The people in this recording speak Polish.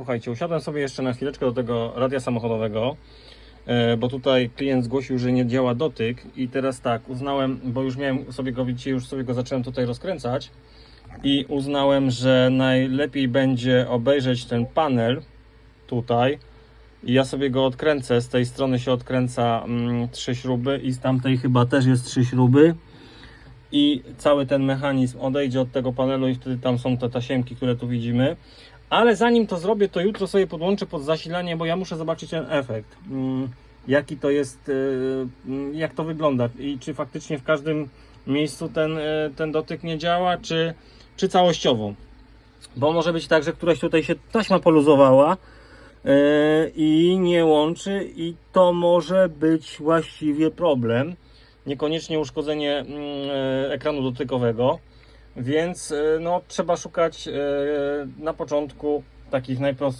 Słuchajcie, usiadłem sobie jeszcze na chwileczkę do tego radia samochodowego, e, bo tutaj klient zgłosił, że nie działa dotyk i teraz tak, uznałem, bo już miałem sobie go, widzicie, już sobie go zacząłem tutaj rozkręcać i uznałem, że najlepiej będzie obejrzeć ten panel tutaj i ja sobie go odkręcę, z tej strony się odkręca mm, trzy śruby i z tamtej chyba też jest trzy śruby i cały ten mechanizm odejdzie od tego panelu i wtedy tam są te tasiemki, które tu widzimy. Ale zanim to zrobię, to jutro sobie podłączę pod zasilanie, bo ja muszę zobaczyć ten efekt. Mm, Jaki to jest, y, mm, jak to wygląda i czy faktycznie w każdym miejscu ten, y, ten dotyk nie działa, czy, czy całościowo. Bo może być tak, że któraś tutaj się taśma poluzowała y, i nie łączy i to może być właściwie problem. Niekoniecznie uszkodzenie mm, e, ekranu dotykowego. Więc e, no, trzeba szukać e, na początku takich najprostszych